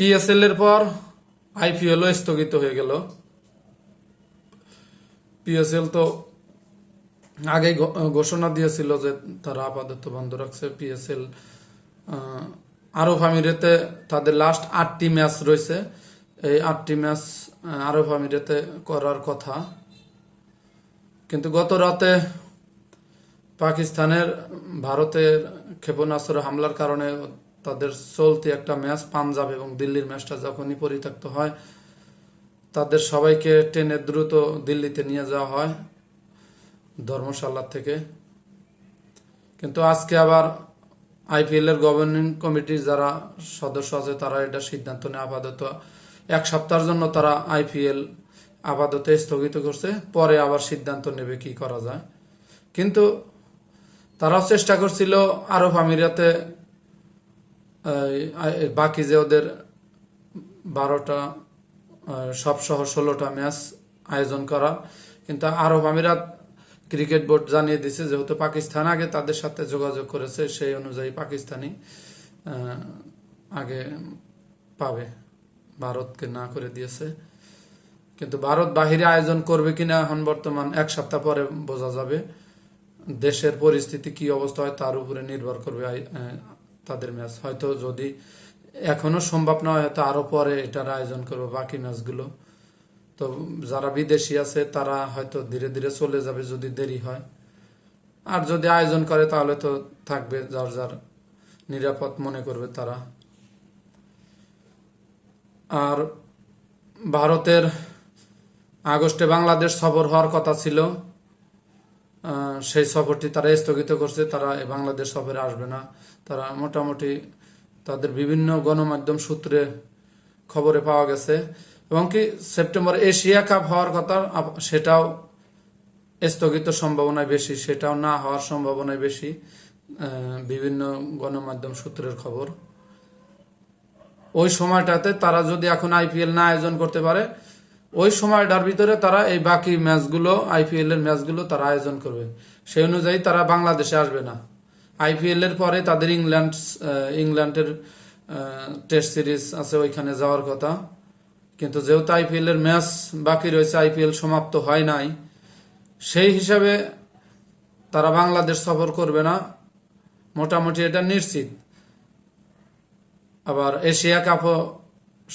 PSL এর পর আইপিএলও স্থগিত হয়ে গেল। পিএসএল তো আগে ঘোষণা দিয়েছিল যে তারা আপাতত বন্ধ রাখছে। পিএসএল আরব আমিরেতে তাদের লাস্ট আটটি ম্যাচ রয়েছে। এই আটটি ম্যাচ আরব আমিরেতে করার কথা। কিন্তু গত রাতে পাকিস্তানের, ভারতের ক্ষেপণাস্ত্র হামলার কারণে তাদের চলতি একটা ম্যাচ পাঞ্জাব এবং দিল্লির ম্যাচটা যখনই পরিত্যক্ত হয়, তাদের সবাইকে ট্রেনে দ্রুত দিল্লিতে নিয়ে যাওয়া হয় ধর্মশালা থেকে। কিন্তু আজকে আবার আইপিএল এর গভর্নিং কমিটির যারা সদস্য আছে, তারা এটা সিদ্ধান্ত নেয় আপাতত এক সপ্তাহের জন্য তারা আইপিএল আপাতত স্থগিত করছে, পরে আবার সিদ্ধান্ত নেবে কি করা যায়। কিন্তু তারাও চেষ্টা করছিল আরব আমিরাতে বাকি যে ওদের বারোটা সব সহ ষোলোটা ম্যাচ আয়োজন করা। কিন্তু আরব আমিরাত ক্রিকেট বোর্ড জানিয়ে দিছে, যেহেতু পাকিস্তান আগে তাদের সাথে যোগাযোগ করেছে, সেই অনুযায়ী পাকিস্তানি আগে পাবে। ভারতকে না করে দিয়েছে। কিন্তু ভারত বাহিরে আয়োজন করবে কিনা এখন বর্তমান এক সপ্তাহ পরে বোঝা যাবে। দেশের পরিস্থিতি কি অবস্থা হয় তার উপরে নির্ভর করবে তাদের ম্যাচ। হয়তো যদি এখনও সম্ভব না হয়, হয়তো আরও পরে এটার আয়োজন করবে বাকি ম্যাচগুলো। তো যারা বিদেশি আছে, তারা হয়তো ধীরে ধীরে চলে যাবে যদি দেরি হয়। আর যদি আয়োজন করে, তাহলে তো থাকবে যার যার নিরাপদ মনে করবে তারা। আর ভারতের আগস্টে বাংলাদেশ সফর হওয়ার কথা ছিল। সেই সফরটি তারা স্থগিত করছে, তারা বাংলাদেশ সফরে আসবে না। তারা মোটামুটি তাদের বিভিন্ন গণমাধ্যম সূত্রে খবরে পাওয়া গেছে। এবং কি সেপ্টেম্বর এশিয়া কাপ হওয়ার কথা সেটাও স্থগিত সম্ভাবনায় বেশি, সেটাও না হওয়ার সম্ভাবনায় বেশি বিভিন্ন গণমাধ্যম সূত্রের খবর। ওই সময়টাতে তারা যদি এখন আইপিএল না আয়োজন করতে পারে ওই সময়টার ভিতরে তারা এই বাকি ম্যাচগুলো আইপিএল এর ম্যাচগুলো তারা আয়োজন করবে। সেই অনুযায়ী তারা বাংলাদেশে আসবে না। আইপিএল এর পরে তাদের ইংল্যান্ড ইংল্যান্ডের টেস্ট সিরিজ আছে ওইখানে যাওয়ার কথা। কিন্তু যেহেতু আইপিএল এর ম্যাচ বাকি রয়েছে, আইপিএল সমাপ্ত হয় নাই, সেই হিসাবে তারা বাংলাদেশ সফর করবে না। মোটামুটি এটা নিশ্চিত। আবার এশিয়া কাপও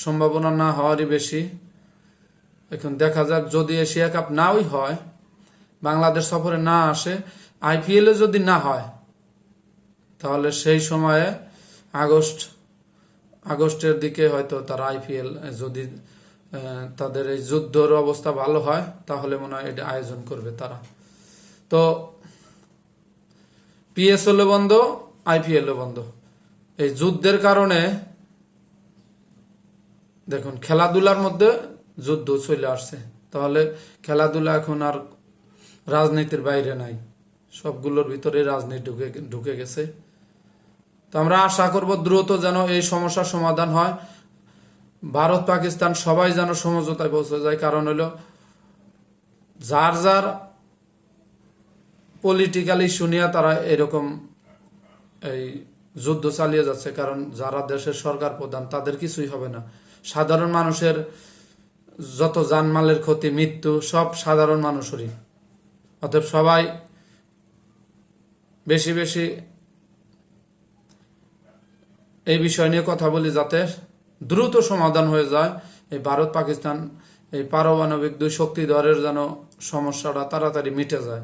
সম্ভাবনা না হওয়ারই বেশি। এখন দেখা যাক যদি এশিয়া কাপ নাও হয়, বাংলাদেশ সফরে না আসে, আইপিএল যদি না হয়, তাহলে সেই সময়ে আগস্ট, আগস্টের দিকে হয়তো তারা আইপিএল যদি তাদের এই যুদ্ধর অবস্থা ভালো হয়, তাহলে মনে হয় এটা আয়োজন করবে তারা। তো পিএসএল বন্ধ, আইপিএল বন্ধ। এই যুদ্ধের কারণে, দেখুন, খেলাধুলার মধ্যে যুদ্ধ চলে আসছে। তাহলে খেলাধুলা এখন আর রাজনীতির বাইরে নাই। সবগুলোর ভিতরে রাজনীতি ঢুকে ঢুকে গেছে। তো আমরা আশা করব দ্রুত যেন এই সমস্যার সমাধান হয়। ভারত, পাকিস্তান সবাই যেন সমঝোতায় পৌঁছে যায়। কারণ হলো যার যার পলিটিক্যাল ইস্যু নিয়ে তারা এরকম এই যুদ্ধ চালিয়ে যাচ্ছে। কারণ যারা দেশের সরকার প্রধান, তাদের কিছুই হবে না। সাধারণ মানুষের যত জানমালের ক্ষতি, মৃত্যু, সব সাধারণ মানুষেরই। অতএব সবাই বেশি বেশি এই বিষয় নিয়ে কথা বলি যাতে দ্রুত সমাধান হয়ে যায়। এই ভারত, পাকিস্তান, এই পারমাণবিক দুই শক্তি শক্তিধরের যেন সমস্যাটা তাড়াতাড়ি মিটে যায়।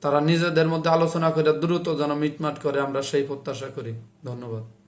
তারা নিজেদের মধ্যে আলোচনা করে দ্রুত যেন মিটমাট করে, আমরা সেই প্রত্যাশা করি। ধন্যবাদ।